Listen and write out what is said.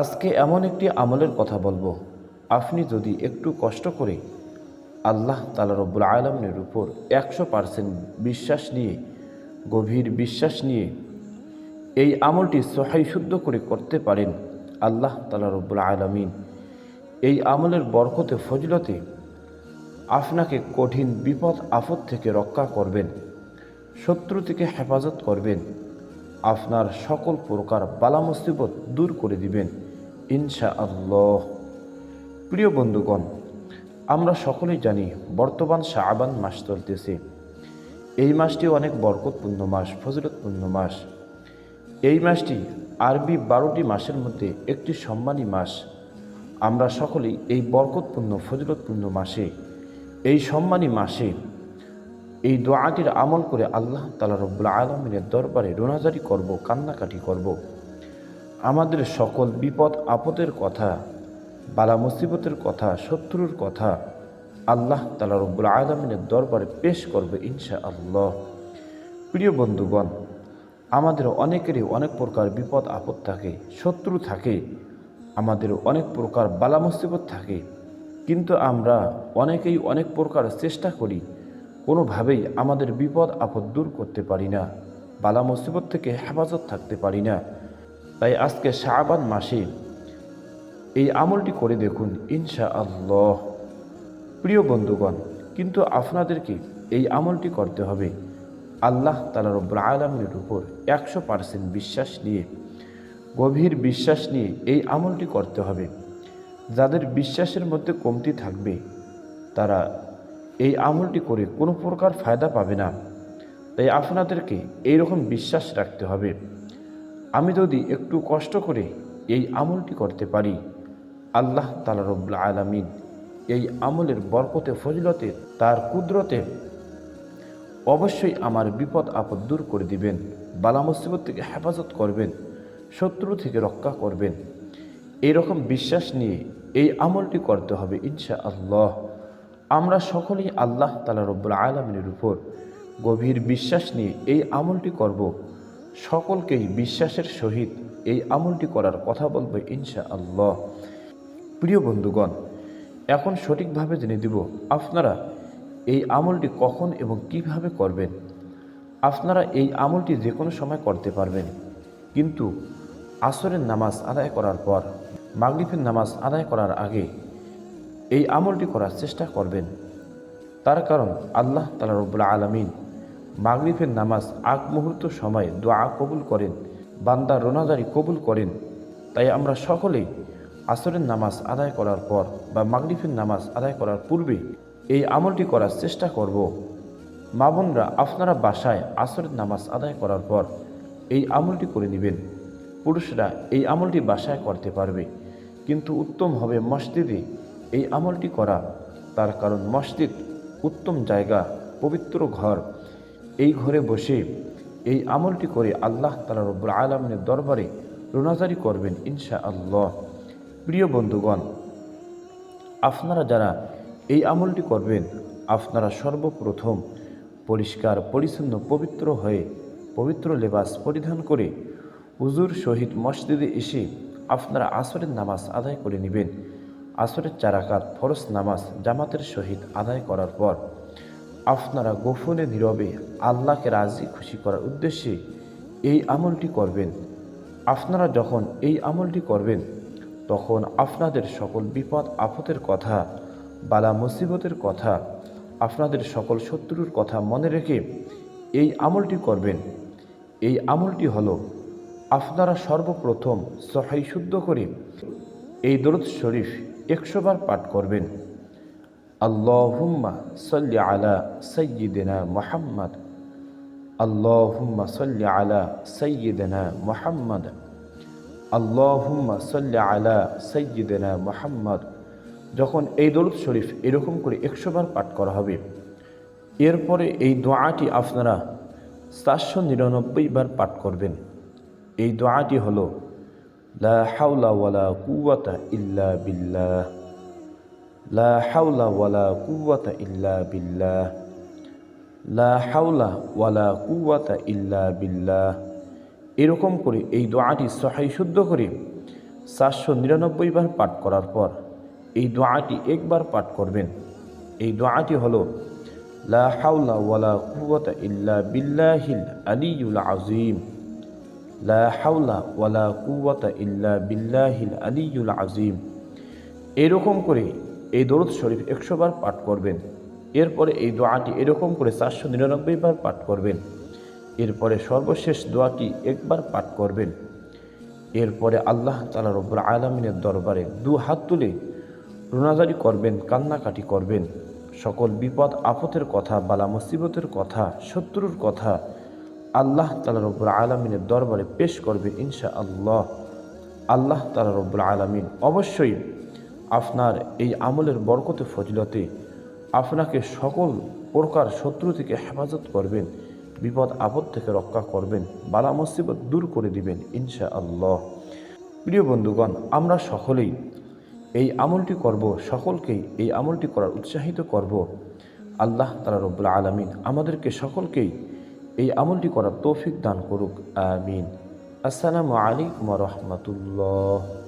আজকে এমন একটি আমলের কথা বলব। আপনি যদি একটু কষ্ট করে আল্লাহ তালা রব্বুল আলমের উপর একশো পার্সেন্ট বিশ্বাস নিয়ে, গভীর বিশ্বাস নিয়ে এই আমলটি সহাই শুদ্ধ করে করতে পারেন, আল্লাহ তালা রব্বুল আলমিন এই আমলের বরকতে, ফজলতে আপনাকে কঠিন বিপদ আপদ থেকে রক্ষা করবেন, শত্রু থেকে হেফাজত করবেন। আপনার সকল প্রকার বালা মুসিবত দূর করে দিবেন ইনশা আল্লাহ প্রিয় বন্ধুগণ, আমরা সকলেই জানি বর্তমান শাহবান মাস চলতেছে। এই মাসটি অনেক বরকতপূর্ণ মাস, ফজলতপূর্ণ মাস। এই মাসটি আরবি বারোটি মাসের মধ্যে একটি সম্মানী মাস। আমরা সকলেই এই বরকতপূর্ণ, ফজলতপূর্ণ মাসে, এই সম্মানী মাসে এই দোয়াটির আমল করে আল্লাহ তালা রব্বুল আলমিনের দরবারে রোনাজারি করব, কান্নাকাটি করব। আমাদের সকল বিপদ, আপদের কথা, বালা মুসিবতের কথা, শত্রুর কথা আল্লাহ তালা রব্বুল আলমিনের দরবারে পেশ করবে ইনশা আল্লাহ প্রিয় বন্ধুগণ, আমাদের অনেকেরই অনেক প্রকার বিপদ, আপদ থাকে, শত্রু থাকে, আমাদের অনেক প্রকার বালা মুসিবত থাকে। কিন্তু আমরা অনেকেই অনেক প্রকার চেষ্টা করি কোনোভাবেই আমাদের বিপদ, আপদ দূর করতে পারি না। বালা মুসিবত থেকে হেফাজত থাকতে পারি না। তাই আজকে শাহবান মাসে এই আমলটি করে দেখুন ইনশা আল্লাহ প্রিয় বন্ধুগণ, কিন্তু আপনাদেরকে এই আমলটি করতে হবে। আল্লাহ তালা রব্বুল আলমের উপর একশো পার্সেন্ট বিশ্বাস নিয়ে, গভীর বিশ্বাস নিয়ে এই আমলটি করতে হবে। যাদের বিশ্বাসের মধ্যে কমতি থাকবে, তারা এই আমলটি করে কোনো প্রকার ফায়দা পাবে না। তাই আপনাদেরকে এই রকম বিশ্বাস রাখতে হবে। আমি যদি একটু কষ্ট করে এই আমলটি করতে পারি, আল্লাহ তালা রব্লা আলমিন এই আমলের বরকতে, ফজলতে, তার কুদরতে অবশ্যই আমার বিপদ, আপদ দূর করে দিবেন, বালা মুসিবত থেকে হেফাজত করবেন, শত্রু থেকে রক্ষা করবেন। এই রকম বিশ্বাস নিয়ে এই আমলটি করতে হবে ইনশা আল্লাহ আমরা সকলেই আল্লাহ তালা রব্বুল আলমিনের উপর গভীর বিশ্বাস নিয়ে এই আমলটি করব। সকলকেই বিশ্বাসের সহিত এই আমলটি করার কথা বলব ইনশা আল্লাহ প্রিয় বন্ধুগণ, এখন সঠিকভাবে জেনে দিব আপনারা এই আমলটি কখন এবং কীভাবে করবেন। আপনারা এই আমলটি যে কোনো সময় করতে পারবেন। কিন্তু আসরের নামাজ আদায় করার পর মাগরিফের নামাজ আদায় করার আগে এই আমলটি করার চেষ্টা করবেন। তার কারণ আল্লাহ তালা রব্বুল আলমিন মাগরিফের নামাজ আগ মুহূর্ত সময় দোয়া কবুল করেন, বান্দা রোনাজারি কবুল করেন। তাই আমরা সকলেই আসরের নামাজ আদায় করার পর বা মাগরিফের নামাজ আদায় করার পূর্বে এই আমলটি করার চেষ্টা করব। মা আপনারা বাসায় আসরের নামাজ আদায় করার পর এই আমলটি করে নেবেন। পুরুষরা এই আমলটি বাসায় করতে পারবে, কিন্তু উত্তম হবে মসজিদে এই আমলটি করা তার কারণ মসজিদ উত্তম জায়গা, পবিত্র ঘর। এই ঘরে বসে এই আমলটি করে আল্লাহ তালা রব্বুল আলমিনের দরবারে রোনাজারি করবেন ইনশা আল্লাহ প্রিয় বন্ধুগণ, আপনারা যারা এই আমলটি করবেন, আপনারা সর্বপ্রথম পরিষ্কার, পরিচ্ছন্ন, পবিত্র হয়ে পবিত্র লেবাস পরিধান করে হুজুর শহীদ মসজিদে এসে আপনারা আসরের নামাজ আদায় করে নেবেন। আসরের চারাকাত ফরজ নামাজ জামাতের সহিত আদায় করার পর আপনারা গোপনে নীরবে আল্লাহকে রাজি, খুশি করার উদ্দেশ্যে এই আমলটি করবেন। আপনারা যখন এই আমলটি করবেন, তখন আপনাদের সকল বিপদ, আপদের কথা, বালা মুসিবতের কথা, আপনাদের সকল শত্রুর কথা মনে রেখে এই আমলটি করবেন। এই আমলটি হলো আপনারা সর্বপ্রথম সহাই শুদ্ধ করে এই দরুদ শরীফ একশোবার পাঠ করবেন। আল্লাহুম্মা সাল্লি আলা সৈয়িদিনা মোহাম্মদ। আল্লাহুম্মা সাল্লি আলা সৈয়িদিনা মোহাম্মদ। আল্লাহুম্মা সাল্লি আলা সৈয়িদিনা মোহাম্মদ। যখন এই দরুদ শরীফ এরকম করে একশোবার পাঠ করা হবে, এরপরে এই দোয়াটি আপনারা চারশো নিরানব্বই বার পাঠ করবেন। এই দোয়াটি হলো লা হাওলা ওয়ালা কুওয়াতা ইল্লা বিল্লাহ। লা হাওলা ওয়ালা কুওয়াতা ইল্লা বিল্লাহ। লা হাওলা ওয়ালা কুওয়াতা ইল্লা বিল্লাহ। এরকম করে এই দোয়াটি সহাই শুদ্ধ করে চারশো নিরানব্বই বার পাঠ করার পর এই দোয়াটি একবার পাঠ করবেন। এই দোয়াটি হলো, লা হাওলা ওয়ালা কুওয়াতা ইল্লা বিল্লাহিল আলিয়ুল আজিম লা হাওলা ওয়ালা কুওয়াতা ইল্লা বিল্লাহিল আলিয়ুল আজিম এরকম করে এই দরুদ শরীফ একশো বার পাঠ করবেন। এরপরে এই দোয়াটি এরকম করে চারশো নিরানব্বই বার পাঠ করবেন। এরপরে সর্বশেষ দোয়াটি একবার পাঠ করবেন। এরপরে আল্লাহ তালা রব্বুল আলমিনের দরবারে দু হাত তুলে রোনাজারি করবেন, কান্নাকাটি করবেন। সকল বিপদ, আপদের কথা বালা মুসিবতের কথা, শত্রুর কথা আল্লাহ তালা রব্বুল আলমিনের দরবারে পেশ করবেন ইনশা আল্লাহ আল্লাহ তালা রব্বুল আলমিন অবশ্যই আপনার এই আমলের বরকতে, ফজিলতে আপনাকে সকল প্রকার শত্রু থেকে হেফাজত করবেন, বিপদ, আপদ থেকে রক্ষা করবেন, বালা মুসিবত দূর করে দিবেন ইনশা আল্লাহ প্রিয় বন্ধুগণ, আমরা সকলেই এই আমলটি করব, সকলকেই এই আমলটি করার উৎসাহিত করব। আল্লাহ তালা রব্বুল আলমিন আমাদেরকে সকলকেই এই আমলটি করার তৌফিক দান করুক আমিন। আসসালামু আলাইকুম রহমতুল্লাহ।